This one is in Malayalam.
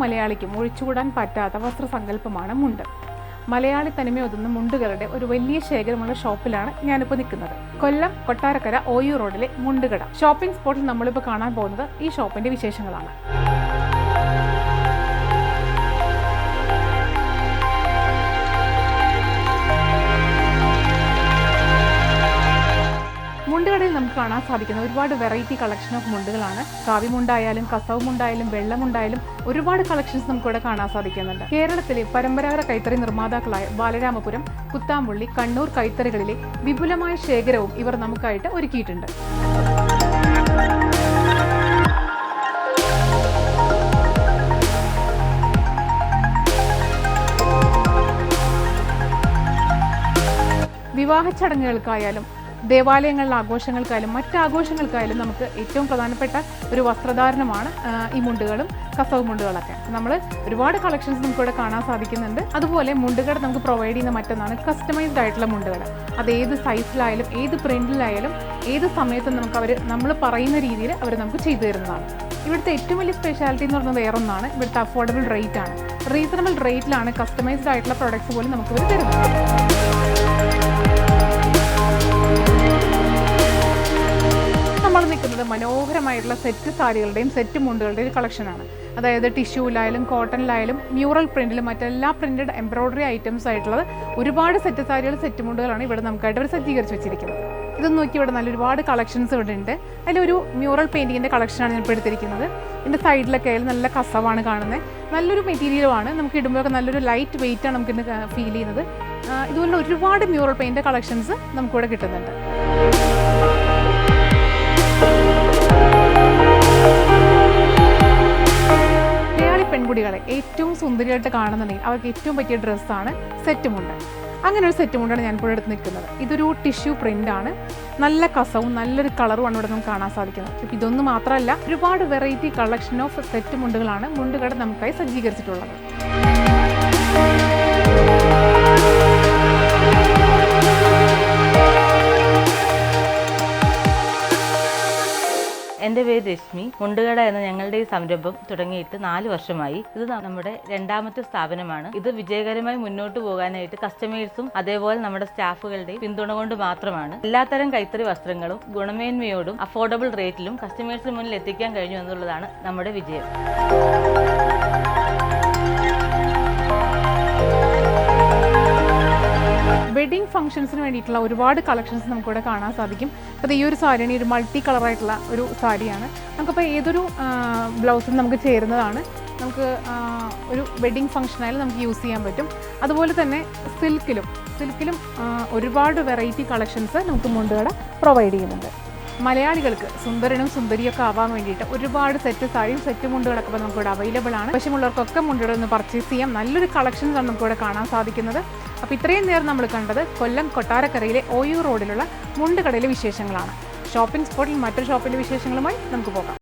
മലയാളിക്കും ഒഴിച്ചുകൂടാൻ പറ്റാത്ത വസ്ത്രസങ്കല്പമാണ് മുണ്ട്. മലയാളി തനിമയൊതുന്ന മുണ്ടുകളുടെ ഒരു വലിയ ശേഖരമുള്ള ഷോപ്പിലാണ് ഞാനിപ്പോൾ നിൽക്കുന്നത്. കൊല്ലം കൊട്ടാരക്കര ഓയു റോഡിലെ മുണ്ടുകട. ഷോപ്പിംഗ് സ്പോട്ടിൽ നമ്മളിപ്പോൾ കാണാൻ പോകുന്നത് ഈ ഷോപ്പിന്റെ വിശേഷങ്ങളാണ്. മുണ്ടുകടയിൽ നമുക്ക് കാണാൻ സാധിക്കുന്ന ഒരുപാട് വെറൈറ്റി കളക്ഷൻ ഓഫ് മുണ്ടുകളാണ്. കാവിമുണ്ടായാലും കസവ് മുണ്ടായാലും വെള്ളമുണ്ടായാലും ഒരുപാട് കളക്ഷൻസ് നമുക്കിവിടെ കാണാൻ സാധിക്കുന്നുണ്ട്. കേരളത്തിലെ പരമ്പരാഗത കൈത്തറി നിർമ്മാതാക്കളായ ബാലരാമപുരം കുത്താമ്പുള്ളി കണ്ണൂർ കൈത്തറികളിലെ വിപുലമായ ശേഖരവും ഇവർ നമുക്കായിട്ട് ഒരുക്കിയിട്ടുണ്ട്. വിവാഹ ചടങ്ങുകൾക്കായാലും ദേവാലയങ്ങളിലെ ആഘോഷങ്ങൾക്കായാലും മറ്റ് ആഘോഷങ്ങൾക്കായാലും നമുക്ക് ഏറ്റവും പ്രധാനപ്പെട്ട ഒരു വസ്ത്രധാരണമാണ് ഈ മുണ്ടുകളും കസവ് മുണ്ടുകളൊക്കെ. നമ്മൾ ഒരുപാട് കളക്ഷൻസ് നമുക്കിവിടെ കാണാൻ സാധിക്കുന്നുണ്ട്. അതുപോലെ മുണ്ടുകട നമുക്ക് പ്രൊവൈഡ് ചെയ്യുന്ന മറ്റൊന്നാണ് കസ്റ്റമൈസ്ഡ് ആയിട്ടുള്ള മുണ്ടുകൾ അത് ഏത് സൈസിലായാലും ഏത് പ്രിന്റിലായാലും ഏത് സമയത്തും നമുക്ക് അവർ നമ്മൾ പറയുന്ന രീതിയിൽ അവർ നമുക്ക് ചെയ്തു തരുന്നതാണ്. ഇവിടുത്തെ ഏറ്റവും വലിയ സ്പെഷ്യാലിറ്റി എന്ന് പറയുന്നത് വേറൊന്നാണ്. ഇവിടുത്തെ അഫോർഡബിൾ റേറ്റ് ആണ്. റീസണബിൾ റേറ്റിലാണ് കസ്റ്റമൈസ്ഡ് ആയിട്ടുള്ള പ്രൊഡക്ട്സ് പോലും നമുക്ക് ഇവർ തരുന്നത്. മനോഹരമായിട്ടുള്ള സെറ്റ് സാരികളുടെയും സെറ്റ് മുണ്ടുകളുടെയും ഒരു കളക്ഷനാണ് അതായത് ടിഷ്യൂലായാലും കോട്ടണിലായാലും മ്യൂറൽ പ്രിന്റിലും മറ്റെല്ലാ പ്രിന്റഡ് എംബ്രോയ്ഡറി ഐറ്റംസ് ആയിട്ടുള്ളത് ഒരുപാട് സെറ്റ് സാരികൾ സെറ്റ് മുണ്ടുകളാണ് ഇവിടെ നമുക്കായിട്ട് അവർ സജ്ജീകരിച്ച് വെച്ചിരിക്കുന്നത്. ഇത് നോക്കി ഇവിടെ നല്ല ഒരുപാട് കളക്ഷൻസ് ഇവിടെ ഉണ്ട്. അതിലൊരു മ്യൂറൽ പെയിന്റിങ്ങിന്റെ കളക്ഷനാണ് ഞാൻ ഇപ്പോൾ എടുത്തിരിക്കുന്നത്. ഇതിന്റെ സൈഡിലൊക്കെ ആയാലും നല്ല കസവാണ് കാണുന്നത് നല്ലൊരു മെറ്റീരിയലുമാണ് നമുക്ക് ഇടുമ്പോഴൊക്കെ നല്ലൊരു ലൈറ്റ് വെയിറ്റ് ആണ് നമുക്ക് ഇന്ന് ഫീൽ ചെയ്യുന്നത്. ഇതുപോലെ ഒരുപാട് മ്യൂറൽ പെയിന്റ് കളക്ഷൻസ് നമുക്കിവിടെ കിട്ടുന്നുണ്ട്. സുന്ദരിയായിട്ട് കാണുന്നുണ്ടെങ്കിൽ അവർക്ക് ഏറ്റവും പറ്റിയ ഡ്രസ്സാണ് സെറ്റ് മുണ്ട് അങ്ങനെ ഒരു സെറ്റ് മുണ്ടാണ് ഞാൻ ഇപ്പോൾ എടുത്ത് നിൽക്കുന്നത്. ഇതൊരു ടിഷ്യൂ ആണ് നല്ല കസവും നല്ലൊരു കളറുമാണ് ഇവിടെ നമുക്ക് കാണാൻ സാധിക്കുന്നത്. ഇപ്പം ഇതൊന്നും മാത്രമല്ല ഒരുപാട് വെറൈറ്റി കളക്ഷൻ ഓഫ് സെറ്റ് മുണ്ടുകളാണ് മുണ്ടുകട നമുക്കായി സജ്ജീകരിച്ചിട്ടുള്ളത്. എന്റെ പേര് രശ്മി. മുണ്ടുകട എന്ന ഞങ്ങളുടെ ഈ സംരംഭം തുടങ്ങിയിട്ട് നാല് വർഷമായി. ഇത് നമ്മുടെ രണ്ടാമത്തെ സ്ഥാപനമാണ്. ഇത് വിജയകരമായി മുന്നോട്ട് പോകാനായിട്ട് കസ്റ്റമേഴ്സും അതേപോലെ നമ്മുടെ സ്റ്റാഫുകളുടെയും പിന്തുണ കൊണ്ട് മാത്രമാണ്. എല്ലാത്തരം കൈത്തറി വസ്ത്രങ്ങളും ഗുണമേന്മയോടും അഫോർഡബിൾ റേറ്റിലും കസ്റ്റമേഴ്സിന് മുന്നിൽ എത്തിക്കാൻ കഴിഞ്ഞു എന്നുള്ളതാണ് നമ്മുടെ വിജയം. ഫംഗ്ഷൻസിന് വേണ്ടിയിട്ടുള്ള ഒരുപാട് കളക്ഷൻസ് നമുക്കിവിടെ കാണാൻ സാധിക്കും. അപ്പോൾ ഈ ഒരു സാരിയാണ് ഒരു മൾട്ടി കളറായിട്ടുള്ള ഒരു സാരിയാണ് നമുക്കപ്പോൾ ഏതൊരു ബ്ലൗസും നമുക്ക് ചേരുന്നതാണ്. നമുക്ക് ഒരു വെഡിങ് ഫംഗ്ഷനായാലും നമുക്ക് യൂസ് ചെയ്യാൻ പറ്റും. അതുപോലെ തന്നെ സിൽക്കിലും സിൽക്കിലും ഒരുപാട് വെറൈറ്റി കളക്ഷൻസ് നമുക്ക് മുണ്ടുകട പ്രൊവൈഡ് ചെയ്യുന്നുണ്ട്. മലയാളികൾക്ക് സുന്ദരനും സുന്ദരിയൊക്കെ ആവാൻ വേണ്ടിയിട്ട് ഒരുപാട് സെറ്റ് സാരിയും സെറ്റ് മുണ്ടുകളൊക്കെ ഇപ്പോൾ നമുക്കിവിടെ അവൈലബിൾ ആണ്. ആവശ്യമുള്ളവർക്കൊക്കെ മുണ്ടുകൾ ഒന്ന് പർച്ചേസ് ചെയ്യാം. നല്ലൊരു കളക്ഷൻസ് ആണ് നമുക്കിവിടെ കാണാൻ സാധിക്കുന്നത്. അപ്പോൾ ഇത്രയും നേരം നമ്മൾ കണ്ടത് കൊല്ലം കൊട്ടാരക്കരയിലെ ഓയു റോഡിലുള്ള മുണ്ടുകടയിലെ വിശേഷങ്ങളാണ്. ഷോപ്പിംഗ് സ്പോട്ടിൽ മറ്റൊരു ഷോപ്പിന്റെ വിശേഷങ്ങളുമായി നമുക്ക് പോകാം.